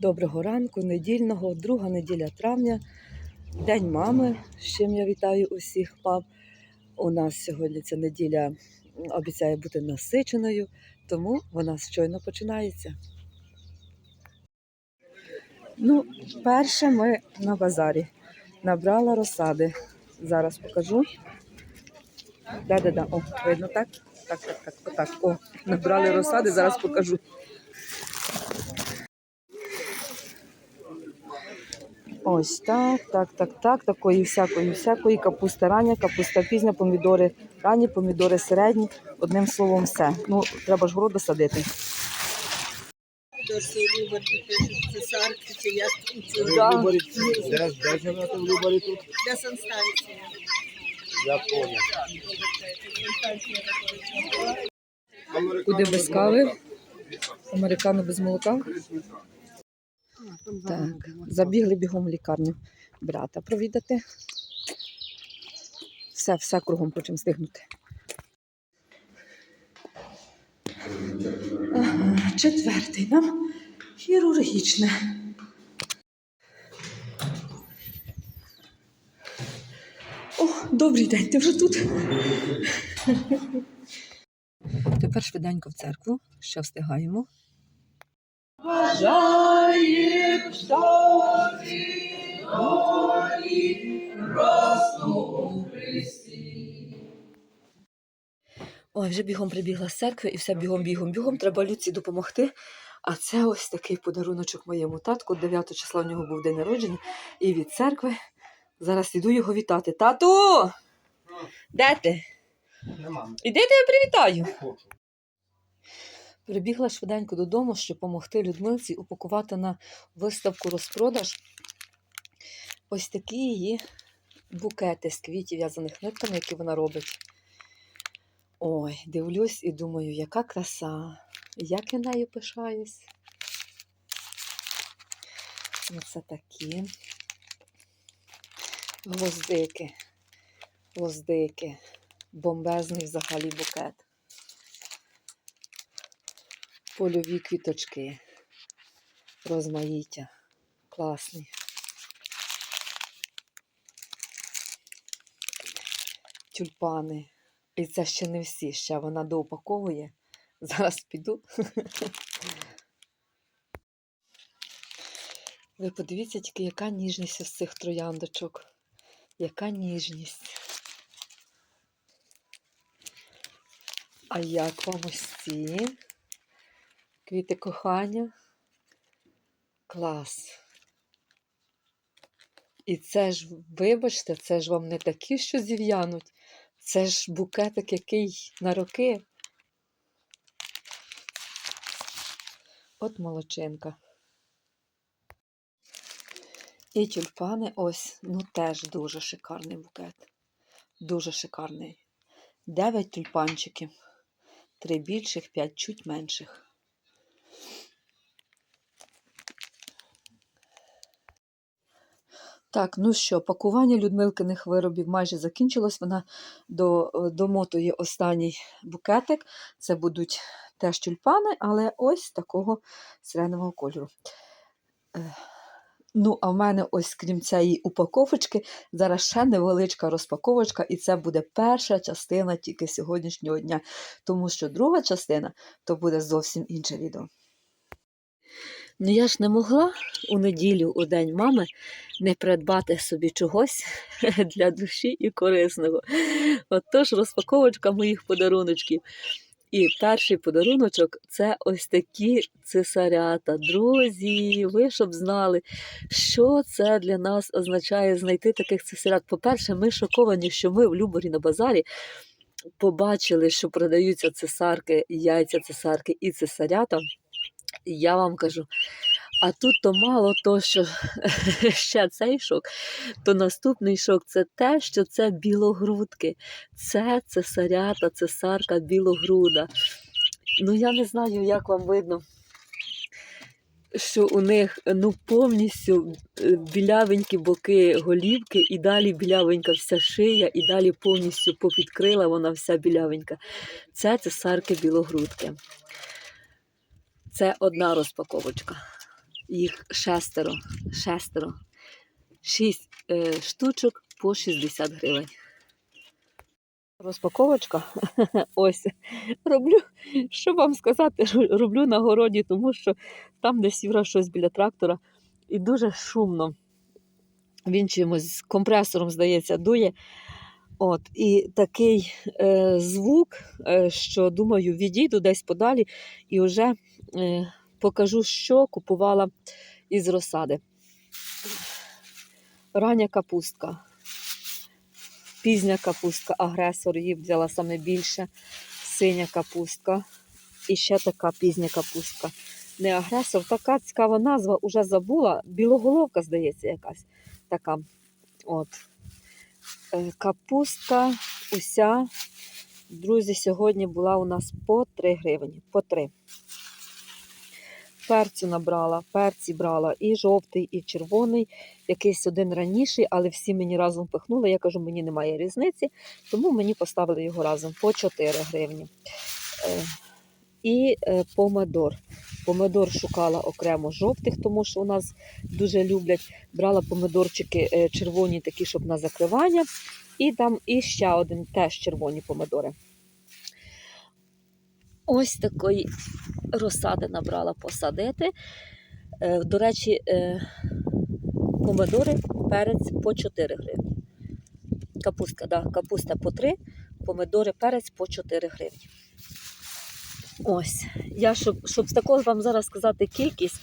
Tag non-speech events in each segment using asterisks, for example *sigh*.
Доброго ранку, недільного, друга неділя травня, День мами, з чим я вітаю усіх мам. У нас сьогодні ця неділя обіцяє бути насиченою, тому вона щойно починається. Ну, перше ми на базарі. Набрала розсади. Зараз покажу. Да-да-да, о, видно так? Так, так, так, отак. О, набрали розсади, зараз покажу. Ось так, так, так, так, такої всякої, всякої, капуста рання, капуста пізня, помідори ранні, помідори середні. Одним словом, все. Ну, треба ж городу садити. Де, Любарі тут? санстанція. Я понял. Куди без кави? Американо без молока. Так, забігли бігом в лікарню брата провідати. Все, все кругом хочемо встигнути. Четвертий нам хірургічне. О, добрий день, ти вже тут? Тепер швиденько в церкву, ще встигаємо. Бажаєм Ой, вже бігом прибігла з церкви і все бігом, бігом, бігом. Треба Люці допомогти. А це ось такий подаруночок моєму татку. 9 числа у нього був день народження. І від церкви. Зараз іду його вітати. Тату! Де ти? Нема, Іди я тебе привітаю. Прибігла швиденько додому, щоб допомогти Людмилці упакувати на виставку розпродаж ось такі її букети з квітів в'язаних нитками, які вона робить. Ой, дивлюсь і думаю, яка краса, як я нею пишаюсь. Оце такі гвоздики, гвоздики, бомбезний взагалі букет польові квіточки. Розмаїття. Класні. Тюльпани. І це ще не всі. Ще вона доупаковує. Зараз піду. *laughs* Ви подивіться тільки, яка ніжність із цих трояндочок. Яка ніжність. А як вам ось ці? Квіти кохання. Клас. І це ж, вибачте, це ж вам не такі, що зів'януть. Це ж букетик, який на роки. От молочинка. І тюльпани ось, ну теж дуже шикарний букет. Дуже шикарний. Дев'ять тюльпанчиків. Три більших, п'ять чуть менших. Так, ну що, пакування Людмилкиних виробів майже закінчилось. Вона до, е, домотує останній букетик. Це будуть теж тюльпани, але ось такого сиренового кольору. Е, Ну, а в мене ось крім цієї упаковочки, зараз ще невеличка розпаковочка, і це буде перша частина тільки сьогоднішнього дня. Тому що друга частина то буде зовсім інше відео. Ну я ж не могла у неділю, у день мами, не придбати собі чогось *laughs* для душі і корисного. Отож, розпаковочка моїх подаруночків. І перший подаруночок це ось такі цесарята. Друзі, ви щоб знали, що це для нас означає знайти таких цесарят. По-перше, ми шоковані, що ми в Люборі на базарі побачили, що продаються цесарки, яйця цесарки і цесарята. Я вам кажу, а тут то мало то, що *laughs* ще цей шок, то наступний шок це те, що це білогрудки. Це цесарята, цесарка білогруда. Ну, я не знаю, як вам видно, що у них ну, повністю е, білявенькі боки голівки, і далі білявенька вся шия, і далі повністю попідкрила вона вся білявенька. Це цесарки білогрудки. Це одна розпаковочка. Їх шестеро. Шестеро. Шість е, штучок по 60 гривень. Розпаковочка. *laughs* Ось. Роблю, що вам сказати, *laughs* роблю на городі, тому що там десь Юра щось біля трактора і дуже шумно. Він чимось з компресором, здається, дує. От, і такий е, звук, е, що думаю, відійду десь подалі і вже покажу, що купувала із розсади. Рання капустка, пізня капустка, агресор її взяла саме більше, синя капустка і ще така пізня капустка. Не агресор, така цікава назва, уже забула. Білоголовка, здається, якась така. От. Е, Капустка уся, друзі, сьогодні була у нас по 3 гривні. По 3. Перцю набрала, перці брала і жовтий, і червоний, якийсь один раніший, але всі мені разом пихнули. Я кажу, мені немає різниці, тому мені поставили його разом по 4 гривні. Е, І е, помидор. Помидор шукала окремо жовтих, тому що у нас дуже люблять. Брала помидорчики е, червоні, такі, щоб на закривання. І там і ще один теж червоні помидори. Ось такої розсади набрала посадити. Е, До речі, е, помидори, перець по 4 гривні. Капустка, да, капуста по 3, помидори, перець по 4 гривні. Ось. Я, щоб, щоб такого вам зараз сказати кількість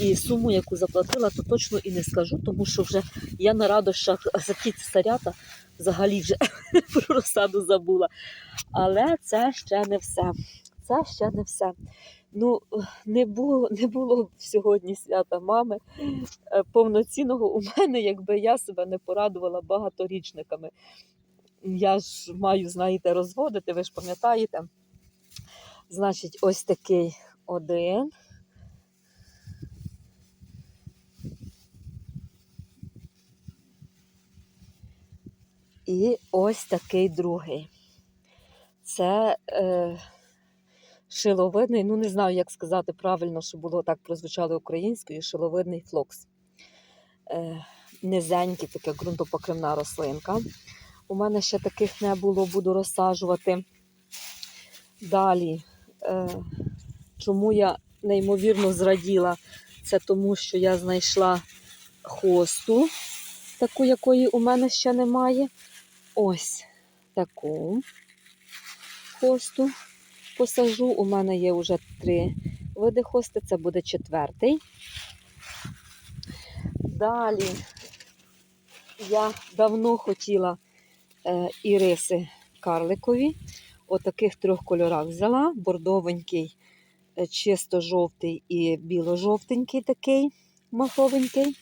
і суму, яку заплатила, то точно і не скажу, тому що вже я на радощах за ті царята взагалі вже *laughs* про розсаду забула. Але це ще не все. Це ще не все. Ну, не було, не було сьогодні свята мами е, повноцінного у мене, якби я себе не порадувала багаторічниками. Я ж маю, знаєте, розводити, ви ж пам'ятаєте. Значить, ось такий один. І ось такий другий. Це е, шиловидний, ну не знаю, як сказати правильно, щоб було так прозвучало українською, шиловидний флокс. Е, низенький, таке ґрунтопокривна рослинка. У мене ще таких не було, буду розсаджувати. Далі, е, чому я неймовірно зраділа, це тому, що я знайшла хосту, таку, якої у мене ще немає. Ось таку хосту посажу. У мене є вже три види хости, це буде четвертий. Далі я давно хотіла е, іриси карликові. Отаких трьох кольорах взяла: бордовенький, е, чисто жовтий і біло-жовтенький такий маховенький.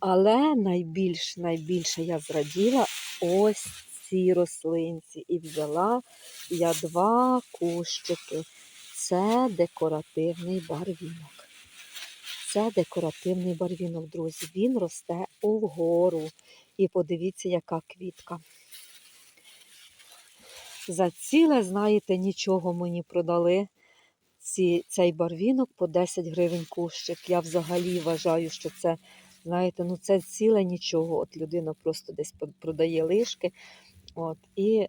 Але найбільш, найбільше я зраділа ось цій рослинці. І взяла я два кущики. Це декоративний барвінок. Це декоративний барвінок, друзі. Він росте угору. І подивіться, яка квітка. За ціле, знаєте, нічого мені продали ці, цей барвінок по 10 гривень кущик. Я взагалі вважаю, що це, знаєте, ну це ціле нічого. От людина просто десь продає лишки. От, і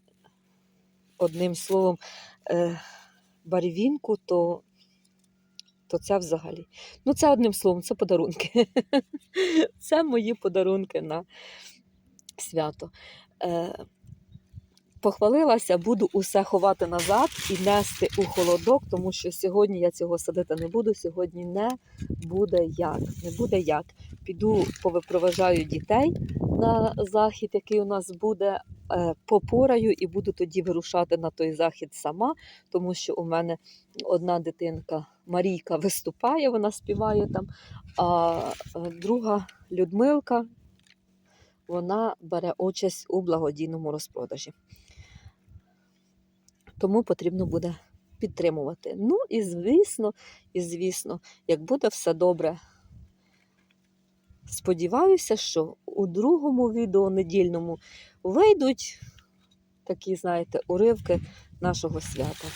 одним словом, е, барвінку, то, то це взагалі. Ну, це одним словом, це подарунки. *laughs* Це мої подарунки на свято. Е, похвалилася, буду усе ховати назад і нести у холодок, тому що сьогодні я цього садити не буду. Сьогодні не буде як. Не буде як. Піду повипроважаю дітей на захід, який у нас буде. Е, Попораю і буду тоді вирушати на той захід сама, тому що у мене одна дитинка Марійка виступає, вона співає там, а е, друга Людмилка вона бере участь у благодійному розпродажі. Тому потрібно буде підтримувати. Ну і звісно, і звісно, як буде все добре. Сподіваюся, що у другому відео недільному вийдуть такі, знаєте, уривки нашого свята.